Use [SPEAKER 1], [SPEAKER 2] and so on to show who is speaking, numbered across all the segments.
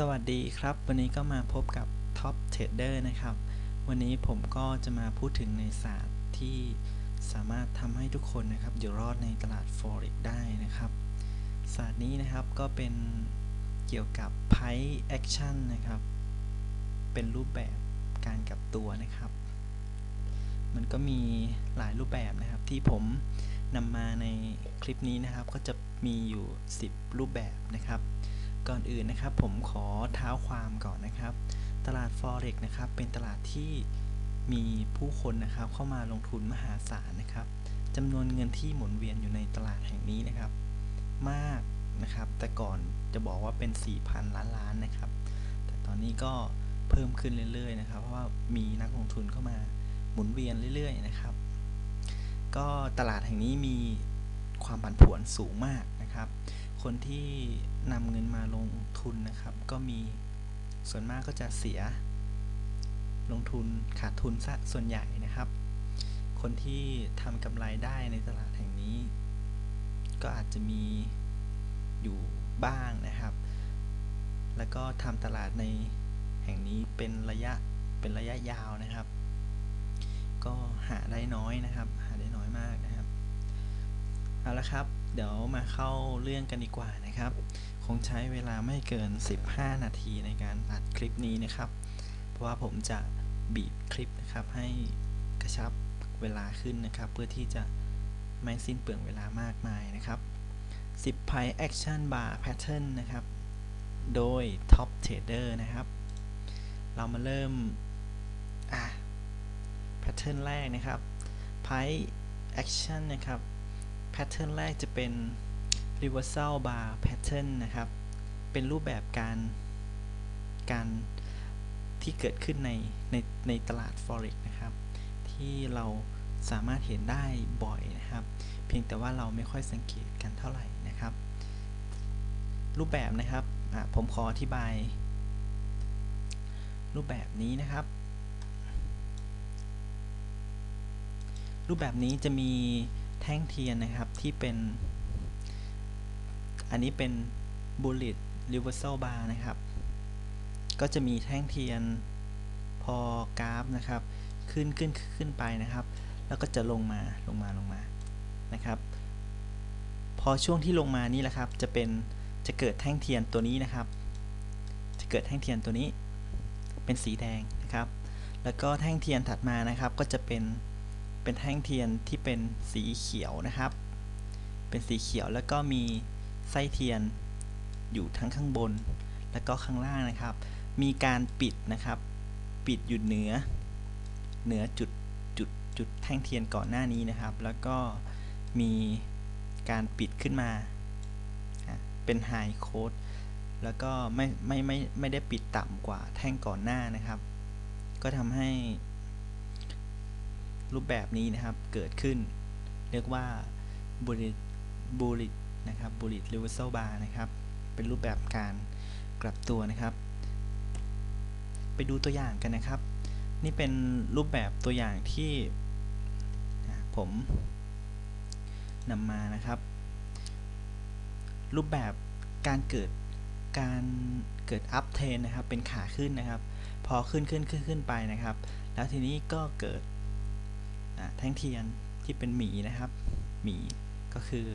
[SPEAKER 1] สวัสดีครับ วันนี้ก็มาพบกับ Top Trader นะครับ วันนี้ผมก็จะมาพูดถึงในศาสตร์ที่สามารถทำให้ทุกคนนะครับอยู่รอดในตลาด Forex ได้นะครับ ศาสตร์นี้นะครับก็เป็นเกี่ยวกับ Price Action นะครับ เป็นรูปแบบการกลับตัวนะครับ มันก็มีหลายรูปแบบนะครับที่ผมนำมาในคลิปนี้นะครับ ก็จะมีอยู่ 10 รูปแบบนะครับ ก่อนอื่นนะครับ ผมขอเท้าความก่อนนะครับ ตลาด Forex นะครับเป็นตลาดที่มีผู้คนนะครับเข้ามาลงทุนมหาศาลนะครับจำนวนเงินที่หมุนเวียนอยู่ในตลาดแห่งนี้นะครับ มากนะครับ แต่ก่อนจะบอกว่าเป็น 4,000 ล้านล้านนะครับ แต่ตอนนี้ก็เพิ่มขึ้นเรื่อยๆนะครับ เพราะว่ามีนักลงทุนเข้ามาหมุนเวียนเรื่อยๆนะครับ ก็ตลาดแห่งนี้มีความผันผวนสูงมากนะครับ คนที่นำเงินมาลงทุนนะครับ ก็มีส่วนมากก็จะเสีย ลงทุนขาดทุนซะส่วนใหญ่นะครับ คนที่ทำกำไรได้ในตลาดแห่งนี้ ก็อาจจะมีอยู่บ้างนะครับ แล้วก็ทำตลาดในแห่งนี้เป็นระยะเป็นระยะยาวนะครับ ก็หาได้น้อยนะครับ เอาละครับ เดี๋ยวมาเข้าเรื่องกันดีกว่านะครับ คงใช้เวลาไม่เกิน 15 นาทีในการอัดคลิปนี้นะครับ เพราะว่าผมจะบีบคลิปนะครับให้กระชับเวลาขึ้นนะครับ เพื่อที่จะไม่สิ้นเปลืองเวลามากมายนะครับ 10 Pi Action Bar Pattern นะครับ โดย Top Trader นะครับ เรามาเริ่มอะ Pattern แรกนะครับ Pi Action นะครับ Pattern แรกจะเป็น reversal bar pattern นะครับ เป็นรูปแบบการการที่เกิดขึ้นในในในตลาด forex นะครับ ที่เราสามารถเห็นได้บ่อยนะครับ เพียงแต่ว่าเราไม่ค่อยสังเกตกันเท่าไหร่นะครับ รูปแบบนะครับผมขออธิบาย รูปแบบนี้นะครับ รูปแบบนี้จะมี แท่งเทียนนะครับที่เป็น อันนี้เป็น bullet reversal bar นะครับ ก็จะมีแท่งเทียนพอกราฟนะครับ ขึ้นขึ้นขึ้นไปนะครับ แล้วก็จะลงมาลงมาลงมานะครับ พอช่วงที่ลงมานี่แหละครับ จะเป็นจะเกิดแท่งเทียนตัวนี้นะครับ จะเกิดแท่งเทียนตัวนี้ เป็นสีแดงนะครับ แล้วก็แท่งเทียนถัดมานะครับ ก็จะเป็น เป็นแท่งเทียนที่เป็นสีเขียวนะครับ เป็นสีเขียวแล้วก็มีไส้เทียนอยู่ทั้งข้างบน แล้วก็ข้างล่างนะครับ มีการปิดนะครับ ปิดอยู่เหนือ เหนือจุดจุดจุดแท่งเทียนก่อนหน้านี้นะครับ แล้วก็มีการปิดขึ้นมา เป็นไฮโค้ดแล้วก็ไม่ไม่ไม่ไม่ได้ปิดต่ำกว่าแท่งก่อนหน้านะครับ ก็ทำให้ รูปแบบนี้นะครับเกิดขึ้น เรียกว่าบูริบูรินะครับบูริตรีเวอร์ซลบาร์นะครับ เป็นรูปแบบการกลับตัวนะครับ ไปดูตัวอย่างกันนะครับ นี่เป็นรูปแบบตัวอย่างที่ผมนำมานะครับ รูปแบบการเกิดการเกิดอัพเทนนะครับ เป็นขาขึ้นนะครับ พอขึ้นขึ้นขึ้นขึ้นไปนะครับ แล้วทีนี้ก็เกิด แท่งเทียนที่เป็นหมีนะครับ หมีก็คือ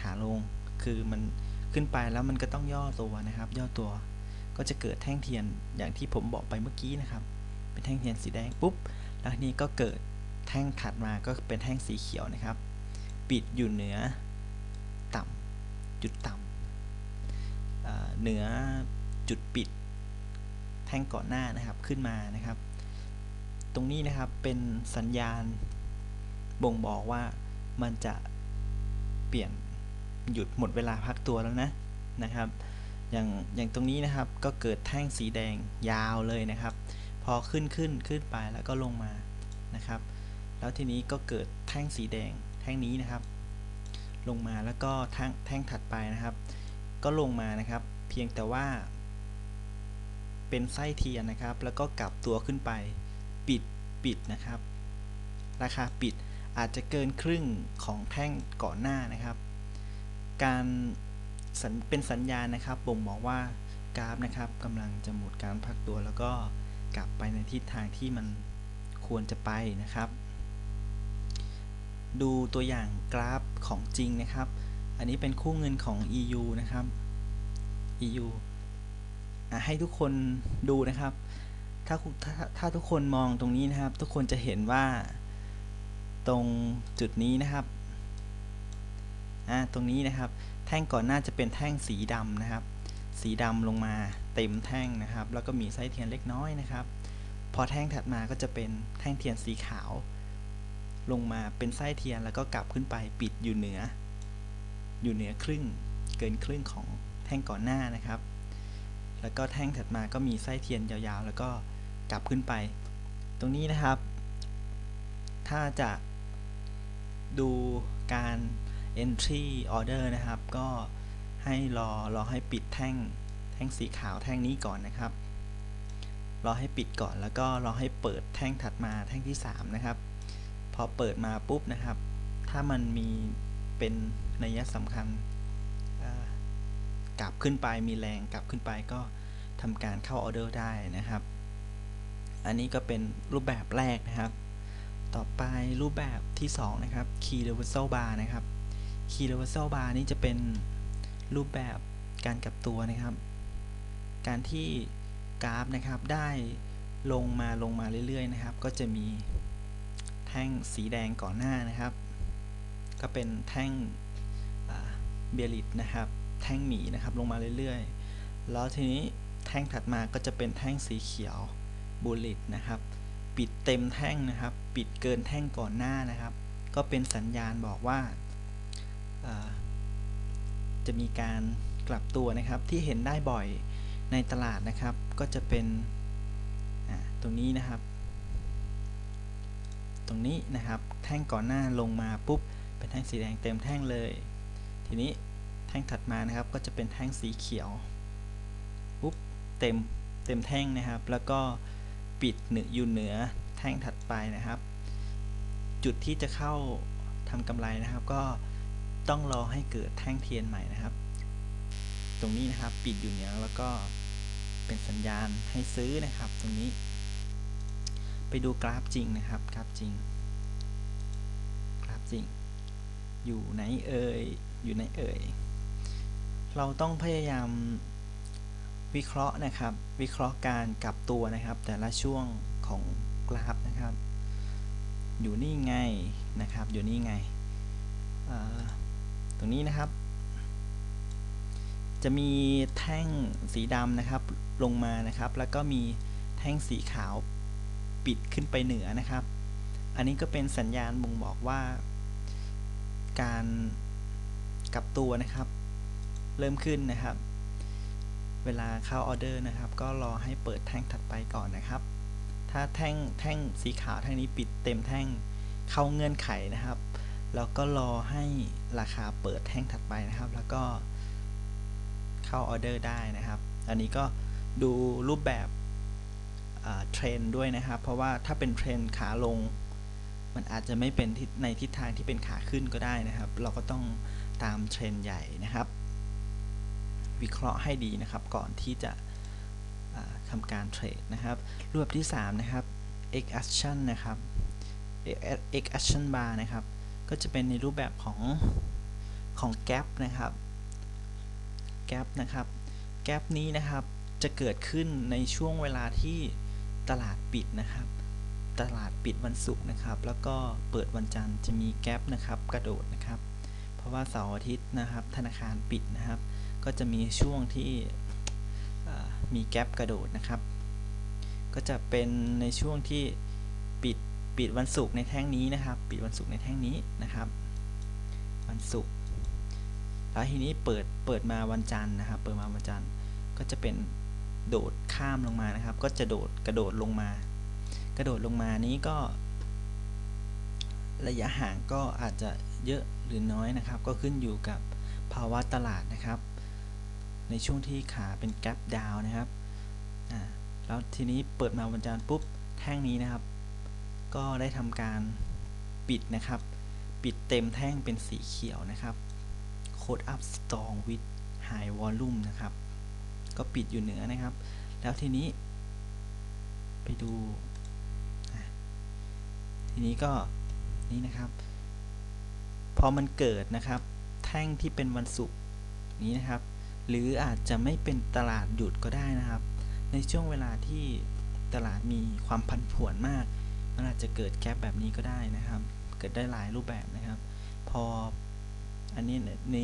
[SPEAKER 1] ขาลงคือมันขึ้นไปแล้วมันก็ต้องย่อตัวนะครับ ย่อตัวก็จะเกิดแท่งเทียนอย่างที่ผมบอกไปเมื่อกี้นะครับ เป็นแท่งเทียนสีแดงปุ๊บแล้วนี้ก็เกิดแท่งถัดมาก็เป็นแท่งสีเขียวนะครับ ปิดอยู่เหนือต่ำจุดต่ำเหนือจุดปิดแท่งก่อนหน้านะครับขึ้นมานะครับ ตรงนี้นะครับเป็นสัญญาณบ่งบอกว่ามันจะเปลี่ยนหยุดหมดเวลาพักตัวแล้วนะนะครับ อย่างอย่างตรงนี้นะครับก็เกิดแท่งสีแดงยาวเลยนะครับ พอขึ้นขึ้นขึ้นไปแล้วก็ลงมานะครับ แล้วทีนี้ก็เกิดแท่งสีแดงแท่งนี้นะครับ ลงมาแล้วก็แท่งแท่งถัดไปนะครับ ก็ลงมานะครับ เพียงแต่ว่า เป็นไส้เทียนนะครับ แล้วก็กลับตัวขึ้นไป ปิดปิดนะครับ ราคาปิดอาจจะเกินครึ่งของแท่งก่อนหน้านะครับ การเป็นสัญญาณนะครับบ่งบอกว่ากราฟนะครับกำลังจะหมุนการพักตัวแล้วก็กลับไปในทิศทางที่มันควรจะไปนะครับ ดูตัวอย่างกราฟของจริงนะครับ อันนี้เป็นคู่เงินของ EU นะครับ EU ให้ทุกคนดูนะครับ ถ้าถ้าทุกคนมองตรงนี้นะครับ ทุกคนจะเห็นว่าตรงจุดนี้นะครับอ่าตรงนี้นะครับ แท่งก่อนหน้าจะเป็นแท่งสีดำนะครับ สีดำลงมาเต็มแท่งนะครับ แล้วก็มีไส้เทียนเล็กน้อยนะครับ พอแท่งถัดมาก็จะเป็นแท่งเทียนสีขาว ลงมาเป็นไส้เทียนแล้วก็กลับขึ้นไปปิดอยู่เหนือ อยู่เหนือครึ่ง เกินครึ่งของแท่งก่อนหน้านะครับ แล้วก็แท่งถัดมาก็มีไส้เทียนยาวๆ แล้วก็ กลับขึ้นไป ตรงนี้นะครับ ถ้าจะดูการ entry order นะครับ ก็ให้รอรอให้ปิดแท่งแท่งสีขาวแท่งนี้ก่อนนะครับ รอให้ปิดก่อนแล้วก็รอให้เปิดแท่งถัดมาแท่งที่ 3 นะครับ พอเปิดมาปุ๊บนะครับ ถ้ามันมีเป็นนัยสำคัญกลับขึ้นไปมีแรงกลับขึ้นไปก็ทำการเข้าออเดอร์ได้นะครับ อันนี้ก็เป็นรูปแบบแรกนะครับ ต่อไปรูปแบบที่2นะครับ Key Reversal Bar นะครับ Key Reversal Bar นี้จะเป็นรูปแบบการกลับตัวนะครับ การที่กราฟนะครับได้ลงมาลงมาเรื่อยๆนะครับ ก็จะมีแท่งสีแดงก่อนหน้านะครับ ก็เป็นแท่งเบียริตนะครับ แท่งหมีนะครับลงมาเรื่อยๆ แล้วทีนี้แท่งถัดมาก็จะเป็นแท่งสีเขียว บูลิตนะครับ ปิดเต็มแท่งนะครับ ปิดเกินแท่งก่อนหน้านะครับ ก็เป็นสัญญาณบอกว่า จะมีการกลับตัวนะครับที่เห็นได้บ่อยในตลาดนะครับ ก็จะเป็นตรงนี้นะครับ ตรงนี้นะครับแท่งก่อนหน้าลงมาปุ๊บ เป็นแท่งสีแดงเต็มแท่งเลย ทีนี้แท่งถัดมานะครับก็จะเป็นแท่งสีเขียวปุ๊บเต็มเต็มแท่งนะครับ แล้วก็ ปิดเหนืออยู่เหนือแท่งถัดไปนะครับ จุดที่จะเข้าทำกำไรนะครับ ก็ต้องรอให้เกิดแท่งเทียนใหม่นะครับ ตรงนี้นะครับปิดอยู่เหนือแล้วก็เป็นสัญญาณให้ซื้อนะครับ ตรงนี้ ไปดูกราฟจริงนะครับกราฟจริง กราฟจริง อยู่ไหนเอ่ยอยู่ไหนเอ่ยเราต้องพยายาม วิเคราะห์นะครับ วิเคราะห์การกลับตัวนะครับ แต่ละช่วงของกราฟนะครับ อยู่นี่ไงนะครับ อยู่นี่ไง ตรงนี้นะครับ จะมีแท่งสีดำนะครับลงมานะครับ แล้วก็มีแท่งสีขาวปิดขึ้นไปเหนือนะครับ อันนี้ก็เป็นสัญญาณบ่งบอกว่า การกลับตัวนะครับ เริ่มขึ้นนะครับ เวลาเข้าออเดอร์นะครับ ก็รอให้เปิดแท่งถัดไปก่อนนะครับ ถ้าแท่งแท่งสีขาวแท่งนี้ปิดเต็มแท่งเข้าเงื่อนไขนะครับ แล้วก็รอให้ราคาเปิดแท่งถัดไปนะครับ แล้วก็เข้าออเดอร์ได้นะครับ อันนี้ก็ดูรูปแบบเทรนด้วยนะครับ เพราะว่าถ้าเป็นเทรนขาลง มันอาจจะไม่เป็นในทิศทางที่เป็นขาขึ้นก็ได้นะครับ เราก็ต้องตามเทรนใหญ่นะครับ วิเคราะห์ให้ดีนะครับ ก่อนที่จะทำการเทรดนะครับ รูปที่ 3 นะครับ X action นะครับ X action bar นะครับ ก็จะเป็นในรูปแบบของของแกลบนะครับแกลบนะครับแกลบนี้นะครับจะเกิดขึ้นในช่วงเวลาที่ตลาดปิดนะครับ ตลาดปิดวันศุกร์นะครับ แล้วก็เปิดวันจันทร์จะมีแกลบนะครับ กระโดดนะครับ เพราะว่าเสาร์อาทิตย์นะครับ ธนาคารปิดนะครับ ก็จะมีช่วงที่มีแกลบกระโดดนะครับ ก็จะเป็นในช่วงที่ปิดปิดวันศุกร์ในแท่งนี้นะครับ ปิดวันศุกร์ในแท่งนี้นะครับ วันศุกร์แล้วทีนี้เปิดเปิดมาวันจันทร์นะครับ เปิดมาวันจันทร์ก็จะเป็นโดดข้ามลงมานะครับ ก็จะโดดกระโดดลงมา กระโดดลงมานี้ก็ ระยะห่างก็อาจจะเยอะหรือน้อยนะครับ ก็ขึ้นอยู่กับภาวะตลาดนะครับ ในช่วงที่ขาเป็นแกลบดาวนะครับแล้วทีนี้เปิดมาวันจันทร์ปุ๊บแท่งนี้นะครับ ก็ได้ทำการปิดนะครับ ปิดเต็มแท่งเป็นสีเขียวนะครับ Code up strong with high volume นะครับ ก็ปิดอยู่เหนือนะครับ แล้วทีนี้ ไปดู ทีนี้ก็นี่นะครับ พอมันเกิดนะครับ แท่งที่เป็นวันศุกร์นี้นะครับ หรืออาจจะไม่เป็นตลาดหยุดก็ได้นะครับ ในช่วงเวลาที่ตลาดมีความผันผวนมาก มันอาจจะเกิดแกลบแบบนี้ก็ได้นะครับ เกิดได้หลายรูปแบบนะครับ พออันนี้ใน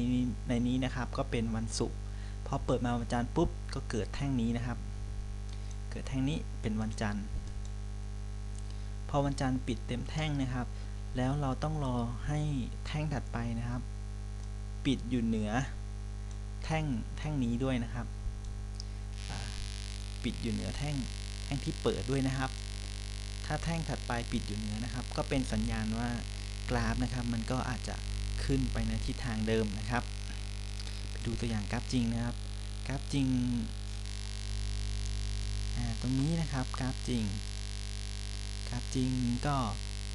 [SPEAKER 1] ในนี้นะครับก็เป็นวันศุกร์พอเปิดมาวันจันทร์ปุ๊บก็เกิดแท่งนี้นะครับ เกิดแท่งนี้เป็นวันจันทร์ พอวันจันทร์ปิดเต็มแท่งนะครับ แล้วเราต้องรอให้แท่งถัดไปนะครับ ปิดอยู่เหนือ แท่งแท่งนี้ด้วยนะครับปิดอยู่เหนือแท่งแท่งที่เปิดด้วยนะครับ ถ้าแท่งถัดไปปิดอยู่เหนือนะครับ ก็เป็นสัญญาณว่ากราฟนะครับ มันก็อาจจะขึ้นไปในทิศทางเดิมนะครับ ไปดูตัวอย่างกราฟจริงนะครับ กราฟจริงตรงนี้นะครับกราฟจริงกราฟจริงก็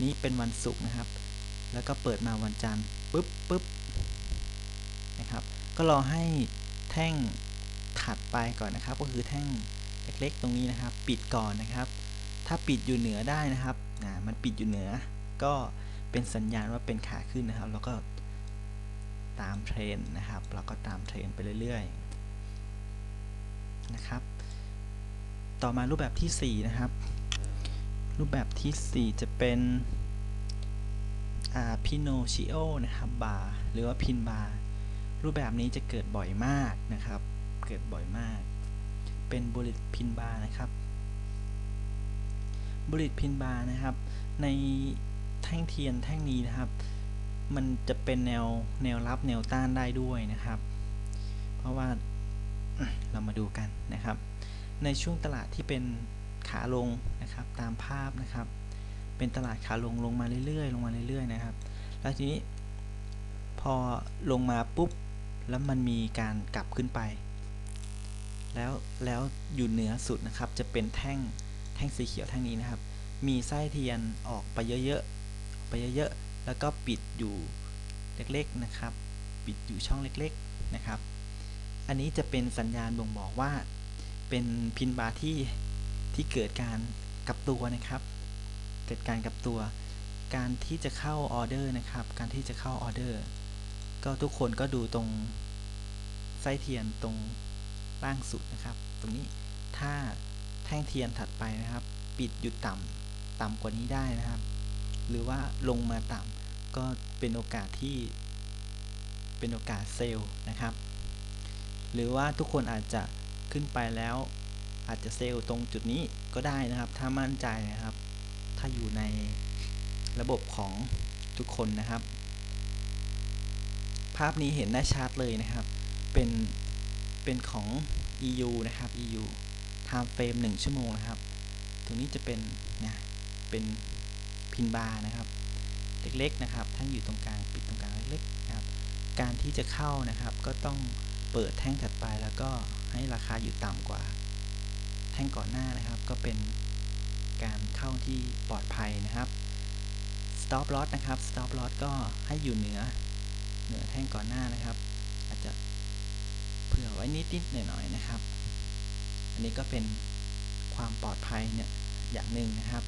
[SPEAKER 1] นี้เป็นวันศุกร์นะครับ แล้วก็เปิดมาวันจันทร์ปุ๊บปุ๊บ ก็รอให้แท่งถัดไปก่อนนะครับ ก็คือแท่งเล็กๆตรงนี้นะครับ ปิดก่อนนะครับ ถ้าปิดอยู่เหนือได้นะครับนะมันปิดอยู่เหนือ ก็เป็นสัญญาณว่าเป็นขาขึ้นนะครับ แล้วก็ตามเทรนนะครับเราก็ตามเทรนไปเรื่อยๆนะครับ ต่อมารูปแบบที่ 4 นะครับ รูปแบบที่ 4 จะเป็นพิโนชิโอนะครับบาร์หรือว่าพินบาร์ รูปแบบนี้จะเกิดบ่อยมากนะครับ เกิดบ่อยมาก เป็นบุลิตพินบาร์นะครับบุลิตพินบาร์นะครับ ในแท่งเทียนแท่งนี้นะครับ มันจะเป็นแนวแนวรับแนวต้านได้ด้วยนะครับ เพราะว่าเรามาดูกันนะครับ ในช่วงตลาดที่เป็นขาลงนะครับ ตามภาพนะครับ เป็นตลาดขาลงลงมาเรื่อยๆ ลงมาเรื่อยๆนะครับ แล้วทีนี้พอลงมาปุ๊บ แล้วมันมีการกลับขึ้นไป แล้วแล้วอยู่เหนือสุดนะครับ จะเป็นแท่งแท่งสีเขียวแท่งนี้นะครับ มีไส้เทียนออกไปเยอะๆไปเยอะๆแล้วก็ปิดอยู่เล็กๆนะครับ ปิดอยู่ช่องเล็กๆนะครับ อันนี้จะเป็นสัญญาณบ่งบอกว่า เป็นพินบาร์ที่ที่เกิดการกลับตัวนะครับ เกิดการกลับตัว การที่จะเข้าออเดอร์นะครับ การที่จะเข้าออเดอร์ ก็ทุกคนก็ดูตรงไส้เทียนตรงล่างสุดนะครับ ตรงนี้ถ้าแท่งเทียนถัดไปนะครับ ปิดหยุดต่ำต่ำกว่านี้ได้นะครับ หรือว่าลงมาต่ำก็เป็นโอกาสที่เป็นโอกาสเซลล์นะครับ หรือว่าทุกคนอาจจะขึ้นไปแล้ว อาจจะเซลล์ตรงจุดนี้ก็ได้นะครับ ถ้ามั่นใจนะครับ ถ้าอยู่ในระบบของทุกคนนะครับ ภาพนี้เห็นได้ชัดเลยนะครับ เป็น เป็นของ EU นะครับ EU time frame 1 ชั่วโมงนะครับตรงนี้จะเป็นนะเป็นพินบาร์นะครับ เล็กๆนะครับท่านอยู่ตรงกลางปิดตรงกลางเล็กๆนะครับ การที่จะเข้านะครับ ก็ต้องเปิดแท่งถัดไปแล้วก็ให้ราคาอยู่ต่ำกว่า แท่งก่อนหน้านะครับ ก็เป็นการเข้าที่ปลอดภัยนะครับ stop loss นะครับ stop loss ก็ให้อยู่เหนือ เหนือแท่งก่อนหน้านะครับ อาจจะเผื่อไว้นิดๆหน่อยๆนะครับ อันนี้ก็เป็นความปลอดภัยเนี่ยอย่างหนึ่งนะครับ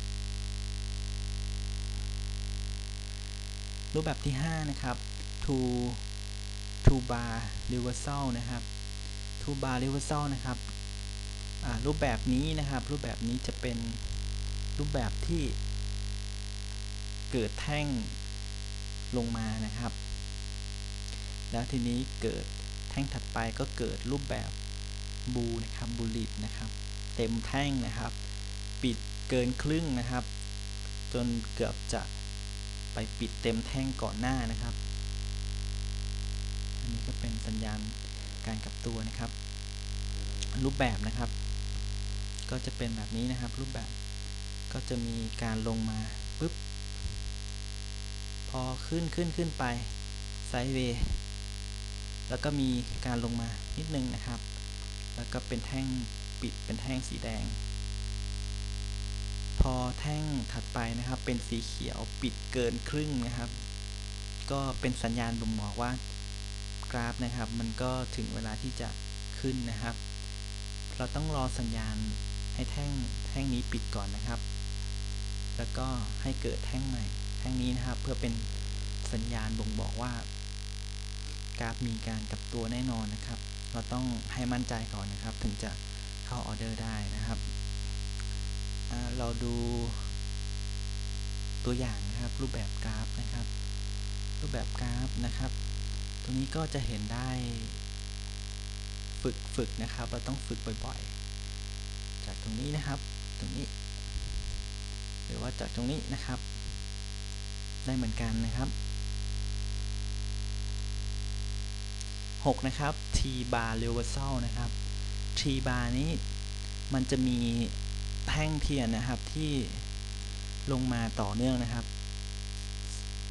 [SPEAKER 1] รูปแบบที่ 5 นะครับ to to bar reversal นะครับ to bar reversal นะครับรูปแบบนี้นะครับ รูปแบบนี้จะเป็นรูปแบบที่เกิดแท่งลงมานะครับ แล้วทีนี้เกิดแท่งถัดไปก็เกิดรูปแบบบูนะครับบูลิตนะครับ เต็มแท่งนะครับ ปิดเกินครึ่งนะครับ จนเกือบจะไปปิดเต็มแท่งก่อนหน้านะครับ อันนี้ก็เป็นสัญญาณการกลับตัวนะครับ รูปแบบนะครับ ก็จะเป็นแบบนี้นะครับ รูปแบบก็จะมีการลงมาปุ๊บ พอขึ้นขึ้นขึ้นไปไซด์เวย์ แล้วก็มีการลงมานิดนึงนะครับ แล้วก็เป็นแท่งปิดเป็นแท่งสีแดง พอแท่งถัดไปนะครับ เป็นสีเขียวปิดเกินครึ่งนะครับ ก็เป็นสัญญาณบ่งบอกว่ากราฟนะครับ มันก็ถึงเวลาที่จะขึ้นนะครับ เราต้องรอสัญญาณให้แท่งแท่งนี้ปิดก่อนนะครับ แล้วก็ให้เกิดแท่งใหม่ แท่งนี้นะครับเพื่อเป็นสัญญาณบ่งบอกว่า กราฟมีการกลับตัวแน่นอนนะครับ เราต้องให้มั่นใจก่อนนะครับ ถึงจะเข้าออเดอร์ได้นะครับ เราดูตัวอย่างนะครับรูปแบบกราฟนะครับ รูปแบบกราฟนะครับ ตรงนี้ก็จะเห็นได้ฝึกฝึกนะครับ เราต้องฝึกบ่อยๆ จากตรงนี้นะครับ ตรงนี้ หรือว่าจากตรงนี้นะครับ ได้เหมือนกันนะครับ 6 นะครับ T bar reversal นะครับ T bar นี้มันจะมีแท่งเทียนนะครับที่ลงมาต่อเนื่องนะครับ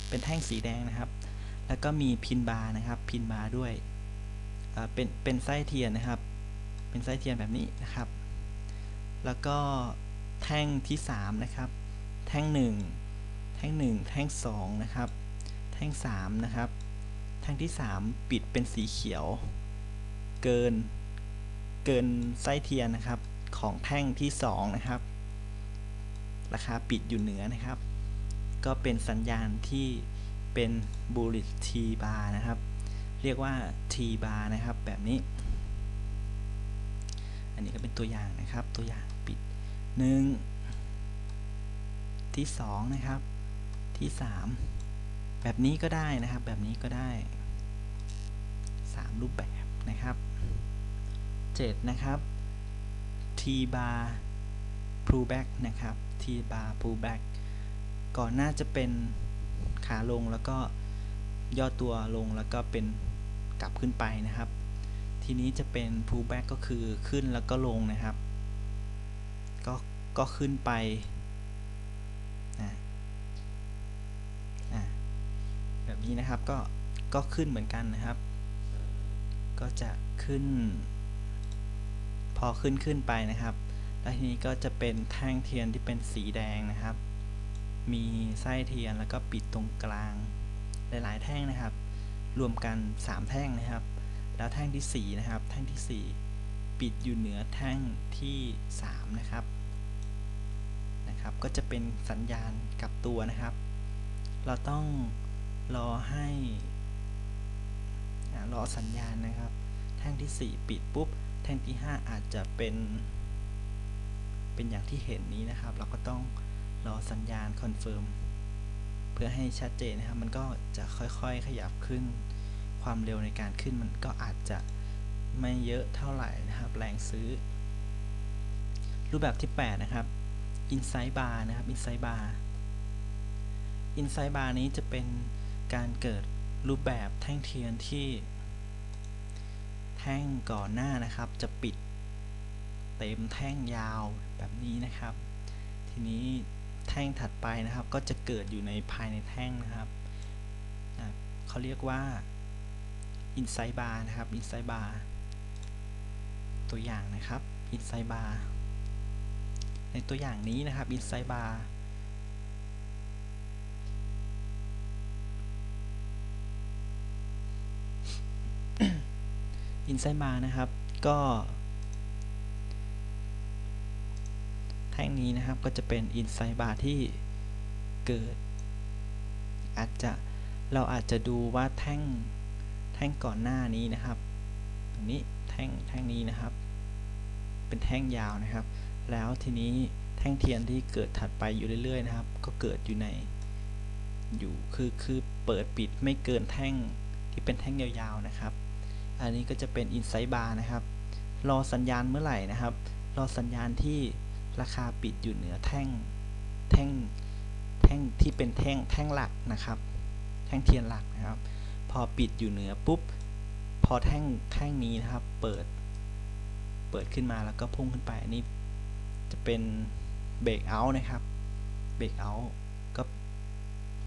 [SPEAKER 1] เป็นแท่งสีแดงนะครับ แล้วก็มีพินบาร์นะครับ พินบาร์ด้วยเป็นเป็นไส้เทียนนะครับ เป็นไส้เทียนแบบนี้นะครับ แล้วก็แท่งที่ 3 นะครับ แท่ง 1 แท่ง 1 แท่ง 2 นะครับ แท่ง 3 นะครับ แท่งที่ 3 ปิดเป็นสีเขียว เกิน เกินไส้เทียนนะครับ ของแท่งที่ 2 นะครับ ราคาปิดอยู่เหนือนะครับ ก็เป็นสัญญาณที่เป็น bullish T bar นะครับ เรียกว่า T bar นะครับ แบบนี้ อันนี้ก็เป็นตัวอย่างนะครับ ตัวอย่างปิด 1 ที่ 2 นะครับ ที่ 3 แบบนี้ก็ได้นะครับ แบบนี้ก็ได้ 3 รูปแบบนะครับ 7 นะครับ T bar pullback นะครับ T bar pullback ก่อนหน้าจะเป็นขาลงแล้วก็ย่อตัวลงแล้วก็เป็นกลับขึ้นไปนะครับ ทีนี้จะเป็น pullback ก็คือขึ้นแล้วก็ลงนะครับ ก็ก็ขึ้นไป นี้นะครับก็ก็ขึ้นเหมือนกันนะครับ ก็จะขึ้น พอขึ้นขึ้นไปนะครับ และทีนี้ก็จะเป็นแท่งเทียนที่เป็นสีแดงนะครับ มีไส้เทียนแล้วก็ปิดตรงกลาง หลาย ๆ แท่งนะครับ รวมกัน 3 แท่งนะครับ แล้วแท่งที่4นะครับ แท่งที่ 4 ปิดอยู่เหนือแท่งที่ 3 นะครับนะครับ ก็จะเป็นสัญญาณกลับตัวนะครับ เราต้อง รอให้รอสัญญาณนะครับ แท่งที่ 4 ปิดปุ๊บ แท่งที่ 5 อาจจะเป็น เป็นอย่างที่เห็นนี้นะครับ เราก็ต้องรอสัญญาณคอนเฟิร์มเพื่อให้ชัดเจนนะครับ มันก็จะค่อยๆขยับขึ้น ความเร็วในการขึ้นมันก็อาจจะไม่เยอะเท่าไหร่นะครับ แรงซื้อ รูปแบบที่ 8 นะครับ Inside Bar นะครับ Inside Bar Inside Bar นี้จะเป็น การเกิดรูปแบบแท่งเทียนที่ แท่งก่อนหน้านะครับ จะปิดเต็มแท่งยาวแบบนี้นะครับ ทีนี้แท่งถัดไปนะครับ ก็จะเกิดอยู่ในภายในแท่งนะครับเขาเรียกว่า inside bar นะครับ inside bar ตัวอย่างนะครับ inside bar ในตัวอย่างนี้นะครับ inside bar อินไซบาร์นะครับ ก็ แท่งนี้นะครับก็จะเป็นอินไซบาร์ที่เกิด อาจจะเราอาจจะดูว่าแท่งแท่งก่อนหน้านี้นะครับตรงนี้แท่งแท่งนี้นะครับ เป็นแท่งยาวนะครับ แล้วทีนี้แท่งเทียนที่เกิดถัดไปอยู่เรื่อยๆนะครับ ก็เกิดอยู่ในอยู่คือคือเปิดปิดไม่เกินแท่งที่เป็นแท่งยาวๆนะครับ อันนี้ก็จะเป็นอินไซบาร์นะครับ รอสัญญาณเมื่อไหร่นะครับ รอสัญญาณที่ราคาปิดอยู่เหนือแท่ง แท่ง แท่งที่เป็นแท่ง แท่งหลักนะครับ แท่งเทียนหลักนะครับ พอปิดอยู่เหนือปุ๊บ พอแท่ง แท่งนี้นะครับ เปิด เปิดขึ้นมาแล้วก็พุ่งขึ้นไป อันนี้จะเป็นเบรกเอาท์นะครับ เบรกเอาท์ก็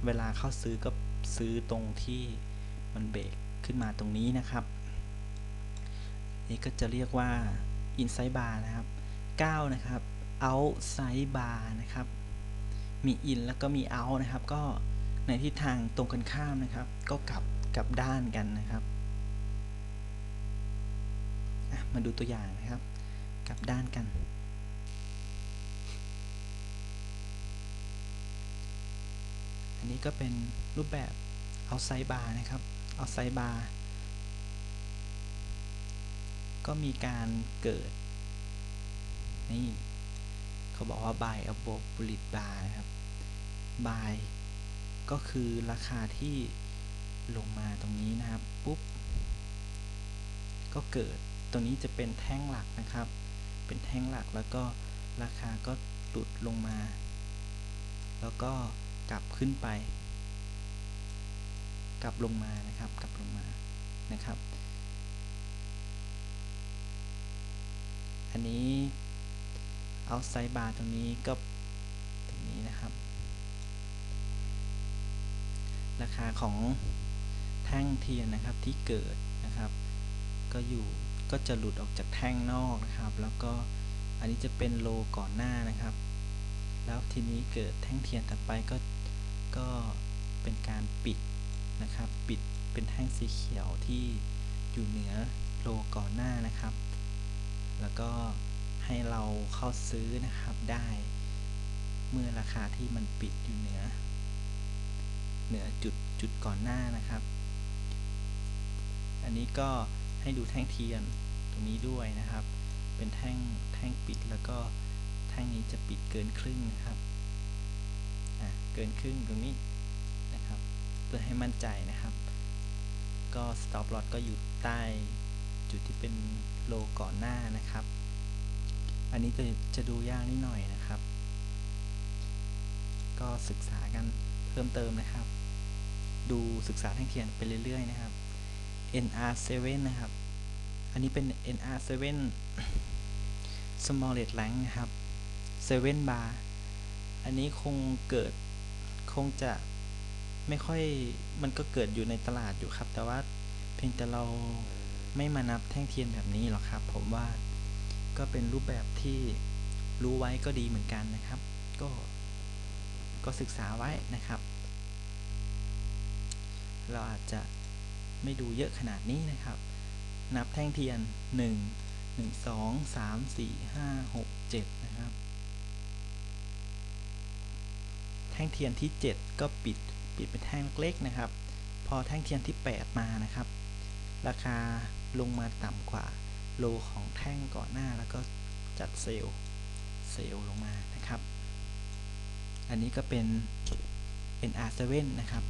[SPEAKER 1] เวลาเข้าซื้อก็ซื้อตรงที่มันเบรกขึ้นมาตรงนี้นะครับ นี่ก็จะเรียกว่า inside bar นะครับ 9 นะครับ outside bar นะครับ มี in แล้วก็มี out นะครับ ก็ในทิศทางตรงกันข้ามนะครับ ก็กลับกับด้านกันนะครับมาดูตัวอย่างนะครับ กลับด้านกัน อันนี้ก็เป็นรูปแบบ outside bar นะครับ outside bar ก็มีการเกิด นี่เขาบอกว่า buy above bullet bar นะครับ buy ก็คือราคาที่ลงมาตรงนี้นะครับ ปุ๊บ ก็เกิดตัวนี้จะเป็นแท่งหลักนะครับ เป็นแท่งหลักแล้วก็ราคาก็หลุดลงมา แล้วก็กลับขึ้นไป กลับลงมานะครับ กลับลงมานะครับ อันนี้ outside bar ตรงนี้ก็ตรงนี้นะครับ ราคาของแท่งเทียนนะครับที่เกิดนะครับ ก็อยู่ก็จะหลุดออกจากแท่งนอกนะครับ แล้วก็อันนี้จะเป็นโลก่อนหน้านะครับ แล้วทีนี้เกิดแท่งเทียนถัดไปก็ก็เป็นการปิดนะครับ ปิดเป็นแท่งสีเขียวที่อยู่เหนือโลก่อนหน้านะครับ แล้วก็ให้เราเข้าซื้อนะครับได้ เมื่อราคาที่มันปิดอยู่เหนือ เหนือจุดจุดก่อนหน้านะครับ อันนี้ก็ให้ดูแท่งเทียนตรงนี้ด้วยนะครับ เป็นแท่งแท่งปิดแล้วก็แท่งนี้จะปิดเกินครึ่งนะครับอะเกินครึ่งตรงนี้นะครับ เพื่อให้มั่นใจนะครับ ก็ stop loss ก็อยู่ใต้ จุดที่เป็นโลก่อนหน้านะครับ อันนี้จะจะดูยากนิดหน่อยนะครับ ก็ศึกษากันเพิ่มเติมนะครับ ดูศึกษาแท่งเทียนไปเรื่อยๆนะครับ NR7 นะครับ อันนี้เป็น NR7 smallest rank นะครับ 7 bar อันนี้คงเกิดคงจะไม่ค่อยมันก็เกิดอยู่ในตลาดอยู่ครับ แต่ว่าเพียงแต่เรา ไม่มานับแท่งเทียนแบบนี้หรอกครับ ผมว่าก็เป็นรูปแบบที่รู้ไว้ก็ดีเหมือนกันนะครับ ก็ก็ศึกษาไว้นะครับ เราอาจจะไม่ดูเยอะขนาดนี้นะครับ นับแท่งเทียน 1 1 2 3 4 5 6 7 นะครับ แท่งเทียนที่ 7 ก็ปิดปิดเป็นแท่งเล็กๆนะครับ พอแท่งเทียนที่ 8 มานะครับ ราคา ลงมาต่ำกว่าโลของแท่งก่อนหน้าแล้วก็จัดเซลล์เซลล์ลงมานะครับ อันนี้ก็เป็น NR7 นะครับ